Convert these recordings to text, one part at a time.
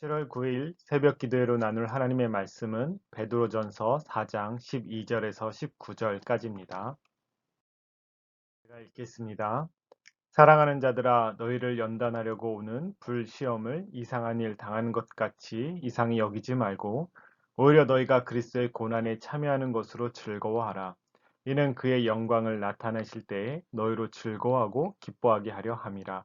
7월 9일 새벽 기도회로 나눌 하나님의 말씀은 베드로전서 4장 12절에서 19절까지입니다. 제가 읽겠습니다. 사랑하는 자들아 너희를 연단하려고 오는 불시험을 이상한 일 당하는 것 같이 이상히 여기지 말고 오히려 너희가 그리스도의 고난에 참여하는 것으로 즐거워하라. 이는 그의 영광을 나타내실 때에 너희로 즐거워하고 기뻐하게 하려 함이라.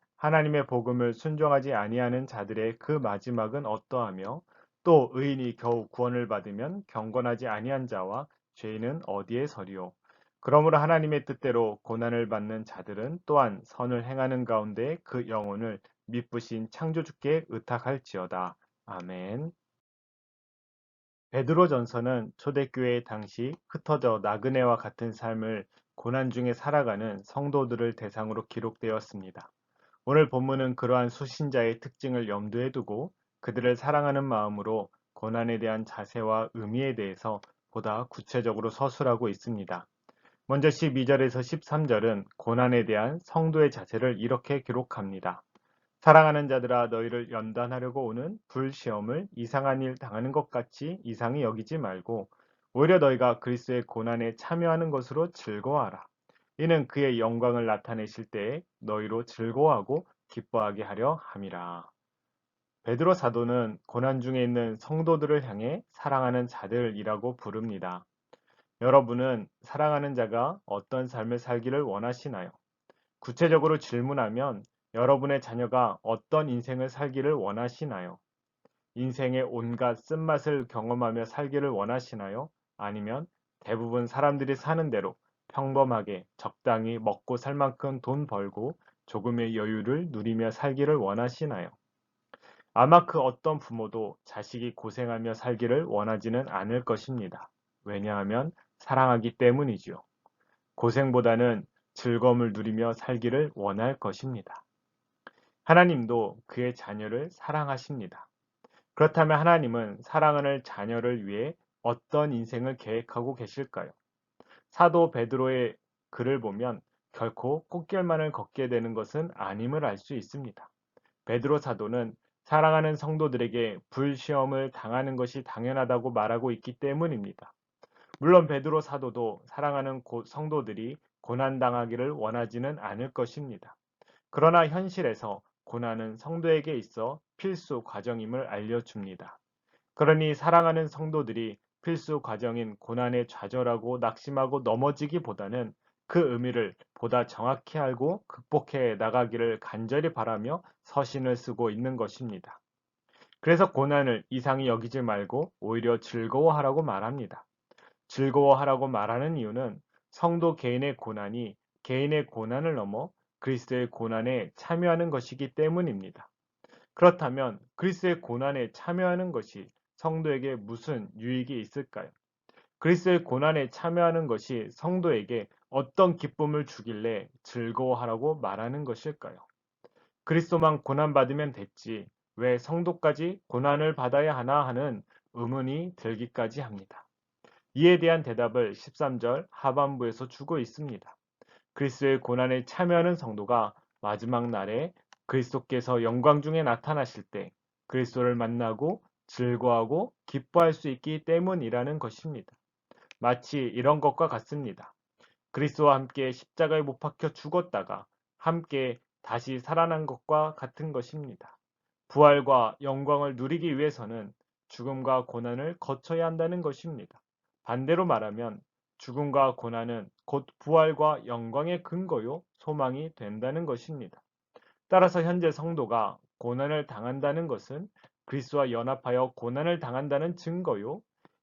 하나님의 복음을 순종하지 아니하는 자들의 그 마지막은 어떠하며 또 의인이 겨우 구원을 받으면 경건하지 아니한 자와 죄인은 어디에 서리오 그러므로 하나님의 뜻대로 고난을 받는 자들은 또한 선을 행하는 가운데 그 영혼을 미쁘신 창조주께 의탁할지어다. 아멘. 베드로전서는 초대교회 당시 흩어져 나그네와 같은 삶을 고난 중에 살아가는 성도들을 대상으로 기록되었습니다. 오늘 본문은 그러한 수신자의 특징을 염두에 두고 그들을 사랑하는 마음으로 고난에 대한 자세와 의미에 대해서 보다 구체적으로 서술하고 있습니다. 먼저 12절에서 13절은 고난에 대한 성도의 자세를 이렇게 기록합니다. 사랑하는 자들아 너희를 연단하려고 오는 불시험을 이상한 일 당하는 것 같이 이상히 여기지 말고 오히려 너희가 그리스도의 고난에 참여하는 것으로 즐거워하라. 이는 그의 영광을 나타내실 때에 너희로 즐거워하고 기뻐하게 하려 함이라. 베드로 사도는 고난 중에 있는 성도들을 향해 사랑하는 자들이라고 부릅니다. 여러분은 사랑하는 자가 어떤 삶을 살기를 원하시나요? 구체적으로 질문하면 여러분의 자녀가 어떤 인생을 살기를 원하시나요? 인생의 온갖 쓴맛을 경험하며 살기를 원하시나요? 아니면 대부분 사람들이 사는 대로 평범하게 적당히 먹고 살 만큼 돈 벌고 조금의 여유를 누리며 살기를 원하시나요? 아마 그 어떤 부모도 자식이 고생하며 살기를 원하지는 않을 것입니다. 왜냐하면 사랑하기 때문이지요. 고생보다는 즐거움을 누리며 살기를 원할 것입니다. 하나님도 그의 자녀를 사랑하십니다. 그렇다면 하나님은 사랑하는 자녀를 위해 어떤 인생을 계획하고 계실까요? 사도 베드로의 글을 보면 결코 꽃길만을 걷게 되는 것은 아님을 알 수 있습니다. 베드로 사도는 사랑하는 성도들에게 불시험을 당하는 것이 당연하다고 말하고 있기 때문입니다. 물론 베드로 사도도 사랑하는 성도들이 고난당하기를 원하지는 않을 것입니다. 그러나 현실에서 고난은 성도에게 있어 필수 과정임을 알려줍니다. 그러니 사랑하는 성도들이 필수 과정인 고난에 좌절하고 낙심하고 넘어지기보다는 그 의미를 보다 정확히 알고 극복해 나가기를 간절히 바라며 서신을 쓰고 있는 것입니다. 그래서 고난을 이상히 여기지 말고 오히려 즐거워하라고 말합니다. 즐거워하라고 말하는 이유는 성도 개인의 고난이 개인의 고난을 넘어 그리스도의 고난에 참여하는 것이기 때문입니다. 그렇다면 그리스도의 고난에 참여하는 것이 성도에게 무슨 유익이 있을까요? 그리스도의 고난에 참여하는 것이 성도에게 어떤 기쁨을 주길래 즐거워하라고 말하는 것일까요? 그리스도만 고난받으면 됐지 왜 성도까지 고난을 받아야 하나 하는 의문이 들기까지 합니다. 이에 대한 대답을 13절 하반부에서 주고 있습니다. 그리스도의 고난에 참여하는 성도가 마지막 날에 그리스도께서 영광 중에 나타나실 때 그리스도를 만나고 즐거워하고 기뻐할 수 있기 때문이라는 것입니다. 마치 이런 것과 같습니다. 그리스도와 함께 십자가에 못 박혀 죽었다가 함께 다시 살아난 것과 같은 것입니다. 부활과 영광을 누리기 위해서는 죽음과 고난을 거쳐야 한다는 것입니다. 반대로 말하면 죽음과 고난은 곧 부활과 영광의 근거요 소망이 된다는 것입니다. 따라서 현재 성도가 고난을 당한다는 것은 그리스도와 연합하여 고난을 당한다는 증거요.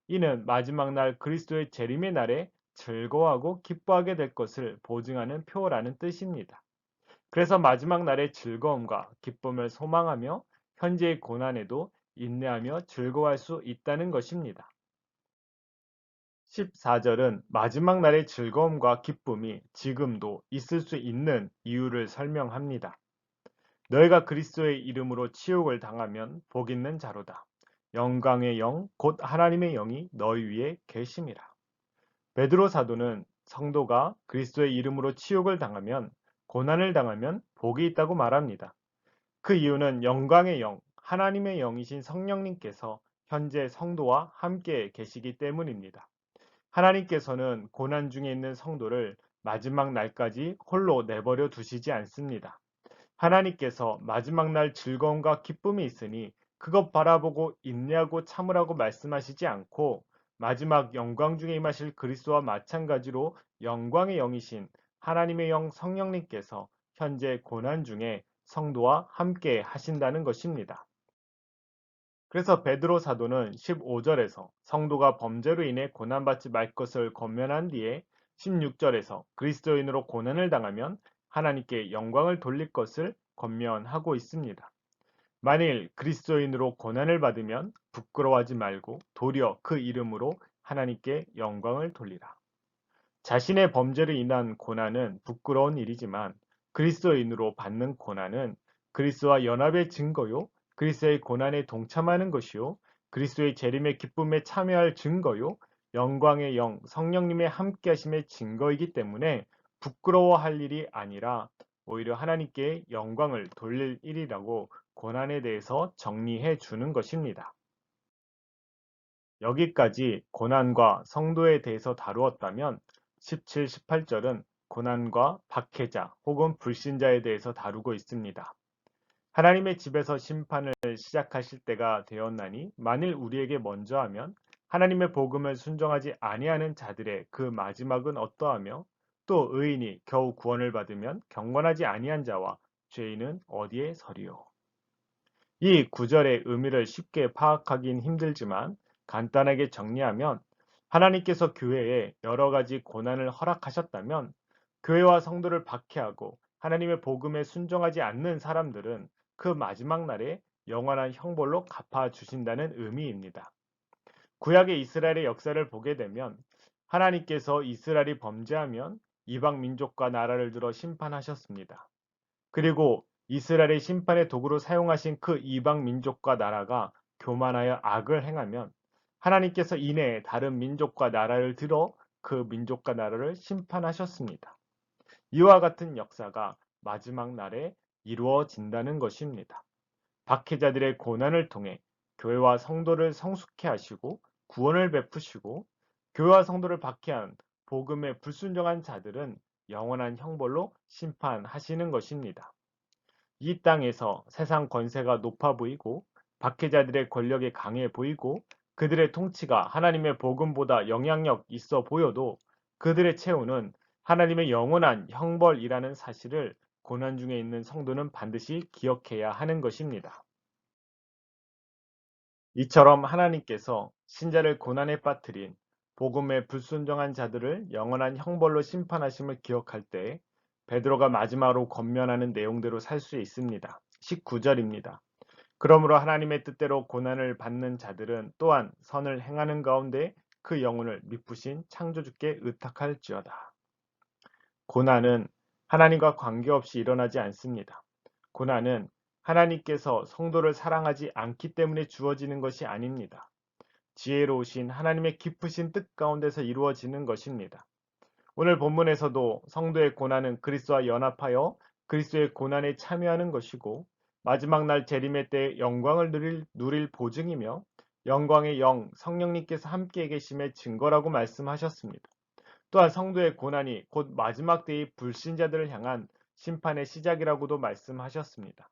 이는 마지막 날 그리스도의 재림의 날에 즐거워하고 기뻐하게 될 것을 보증하는 표라는 뜻입니다. 그래서 마지막 날의 즐거움과 기쁨을 소망하며 현재의 고난에도 인내하며 즐거워할 수 있다는 것입니다. 14절은 마지막 날의 즐거움과 기쁨이 지금도 있을 수 있는 이유를 설명합니다. 너희가 그리스도의 이름으로 치욕을 당하면 복 있는 자로다. 영광의 영, 곧 하나님의 영이 너희 위에 계심이라. 베드로 사도는 성도가 그리스도의 이름으로 치욕을 당하면 고난을 당하면 복이 있다고 말합니다. 그 이유는 영광의 영, 하나님의 영이신 성령님께서 현재 성도와 함께 계시기 때문입니다. 하나님께서는 고난 중에 있는 성도를 마지막 날까지 홀로 내버려 두시지 않습니다. 하나님께서 마지막 날 즐거움과 기쁨이 있으니 그것 바라보고 인내하고 참으라고 말씀하시지 않고 마지막 영광 중에 임하실 그리스도와 마찬가지로 영광의 영이신 하나님의 영 성령님께서 현재 고난 중에 성도와 함께 하신다는 것입니다. 그래서 베드로 사도는 15절에서 성도가 범죄로 인해 고난받지 말 것을 권면한 뒤에 16절에서 그리스도인으로 고난을 당하면 하나님께 영광을 돌릴 것을 권면하고 있습니다. 만일 그리스도인으로 고난을 받으면 부끄러워하지 말고 도리어 그 이름으로 하나님께 영광을 돌리라. 자신의 범죄로 인한 고난은 부끄러운 일이지만 그리스도인으로 받는 고난은 그리스도와 연합의 증거요 그리스도의 고난에 동참하는 것이요 그리스도의 재림의 기쁨에 참여할 증거요 영광의 영 성령님의 함께하심의 증거이기 때문에 부끄러워할 일이 아니라 오히려 하나님께 영광을 돌릴 일이라고 고난에 대해서 정리해 주는 것입니다. 여기까지 고난과 성도에 대해서 다루었다면 17, 18절은 고난과 박해자 혹은 불신자에 대해서 다루고 있습니다. 하나님의 집에서 심판을 시작하실 때가 되었나니 만일 우리에게 먼저 하면 하나님의 복음을 순종하지 아니하는 자들의 그 마지막은 어떠하며 또 의인이 겨우 구원을 받으면 경건하지 아니한 자와 죄인은 어디에 서리요. 이 구절의 의미를 쉽게 파악하긴 힘들지만 간단하게 정리하면 하나님께서 교회에 여러 가지 고난을 허락하셨다면 교회와 성도를 박해하고 하나님의 복음에 순종하지 않는 사람들은 그 마지막 날에 영원한 형벌로 갚아 주신다는 의미입니다. 구약의 이스라엘의 역사를 보게 되면 하나님께서 이스라엘이 범죄하면 이방 민족과 나라를 들어 심판하셨습니다. 그리고 이스라엘의 심판의 도구로 사용하신 그 이방 민족과 나라가 교만하여 악을 행하면 하나님께서 이내에 다른 민족과 나라를 들어 그 민족과 나라를 심판하셨습니다. 이와 같은 역사가 마지막 날에 이루어진다는 것입니다. 박해자들의 고난을 통해 교회와 성도를 성숙해 하시고 구원을 베푸시고 교회와 성도를 박해한 복음에 불순종한 자들은 영원한 형벌로 심판하시는 것입니다. 이 땅에서 세상 권세가 높아 보이고 박해자들의 권력이 강해 보이고 그들의 통치가 하나님의 복음보다 영향력 있어 보여도 그들의 채우는 하나님의 영원한 형벌이라는 사실을 고난 중에 있는 성도는 반드시 기억해야 하는 것입니다. 이처럼 하나님께서 신자를 고난에 빠뜨린 복음에 불순종한 자들을 영원한 형벌로 심판하심을 기억할 때 베드로가 마지막으로 권면하는 내용대로 살 수 있습니다. 19절입니다. 그러므로 하나님의 뜻대로 고난을 받는 자들은 또한 선을 행하는 가운데 그 영혼을 미쁘신 창조주께 의탁할지어다. 고난은 하나님과 관계없이 일어나지 않습니다. 고난은 하나님께서 성도를 사랑하지 않기 때문에 주어지는 것이 아닙니다. 지혜로우신 하나님의 깊으신 뜻 가운데서 이루어지는 것입니다. 오늘 본문에서도 성도의 고난은 그리스도와 연합하여 그리스도의 고난에 참여하는 것이고 마지막 날 재림의 때 영광을 누릴, 누릴 보증이며 영광의 영 성령님께서 함께 계심의 증거라고 말씀하셨습니다. 또한 성도의 고난이 곧 마지막 때의 불신자들을 향한 심판의 시작이라고도 말씀하셨습니다.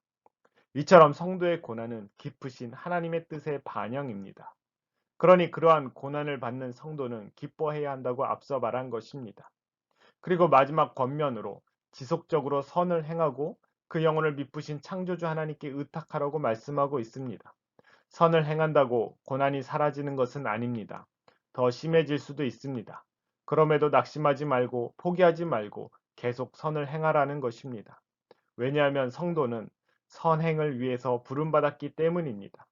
이처럼 성도의 고난은 깊으신 하나님의 뜻의 반영입니다. 그러니 그러한 고난을 받는 성도는 기뻐해야 한다고 앞서 말한 것입니다. 그리고 마지막 권면으로 지속적으로 선을 행하고 그 영혼을 미쁘신 창조주 하나님께 의탁하라고 말씀하고 있습니다. 선을 행한다고 고난이 사라지는 것은 아닙니다. 더 심해질 수도 있습니다. 그럼에도 낙심하지 말고 포기하지 말고 계속 선을 행하라는 것입니다. 왜냐하면 성도는 선행을 위해서 부름받았기 때문입니다.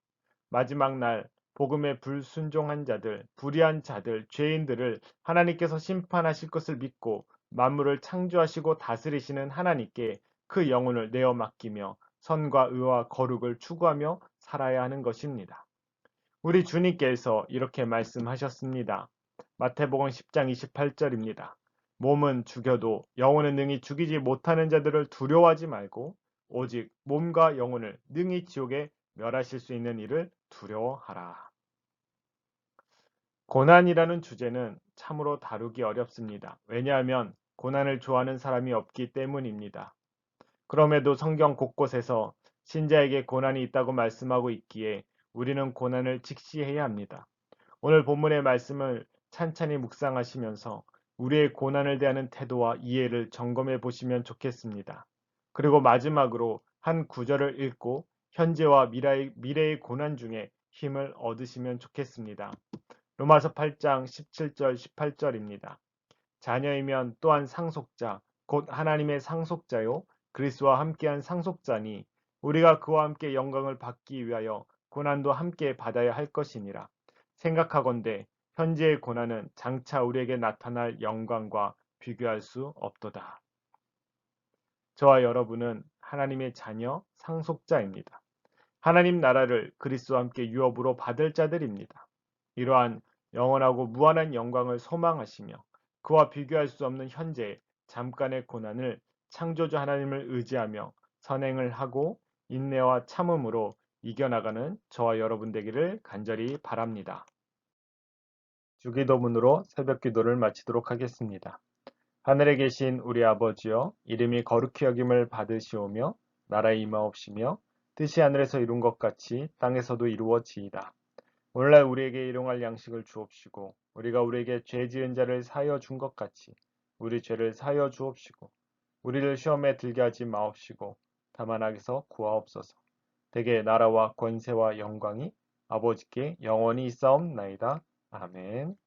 마지막 날 복음에 불순종한 자들, 불의한 자들, 죄인들을 하나님께서 심판하실 것을 믿고 만물을 창조하시고 다스리시는 하나님께 그 영혼을 내어 맡기며 선과 의와 거룩을 추구하며 살아야 하는 것입니다. 우리 주님께서 이렇게 말씀하셨습니다. 마태복음 10장 28절입니다. 몸은 죽여도 영혼은 능히 죽이지 못하는 자들을 두려워하지 말고 오직 몸과 영혼을 능히 지옥에 멸하실 수 있는 일을 두려워하라. 고난이라는 주제는 참으로 다루기 어렵습니다. 왜냐하면 고난을 좋아하는 사람이 없기 때문입니다. 그럼에도 성경 곳곳에서 신자에게 고난이 있다고 말씀하고 있기에 우리는 고난을 직시해야 합니다. 오늘 본문의 말씀을 찬찬히 묵상하시면서 우리의 고난을 대하는 태도와 이해를 점검해 보시면 좋겠습니다. 그리고 마지막으로 한 구절을 읽고 현재와 미래의, 미래의 고난 중에 힘을 얻으시면 좋겠습니다. 로마서 8장 17절 18절입니다. 자녀이면 또한 상속자 곧 하나님의 상속자요 그리스와 함께한 상속자니 우리가 그와 함께 영광을 받기 위하여 고난도 함께 받아야 할 것이니라. 생각하건대 현재의 고난은 장차 우리에게 나타날 영광과 비교할 수 없도다. 저와 여러분은 하나님의 자녀 상속자입니다. 하나님 나라를 그리스도와 함께 유업으로 받을 자들입니다. 이러한 영원하고 무한한 영광을 소망하시며 그와 비교할 수 없는 현재 잠깐의 고난을 창조주 하나님을 의지하며 선행을 하고 인내와 참음으로 이겨나가는 저와 여러분 되기를 간절히 바랍니다. 주기도문으로 새벽 기도를 마치도록 하겠습니다. 하늘에 계신 우리 아버지여 이름이 거룩히 여김을 받으시오며 나라에 임하옵시며 뜻이 하늘에서 이룬 것 같이 땅에서도 이루어지이다. 오늘날 우리에게 일용할 양식을 주옵시고 우리가 우리에게 죄 지은 자를 사여 준 것 같이 우리 죄를 사여 주옵시고 우리를 시험에 들게 하지 마옵시고 다만 악에서 구하옵소서. 대개 나라와 권세와 영광이 아버지께 영원히 있사옵나이다. 아멘.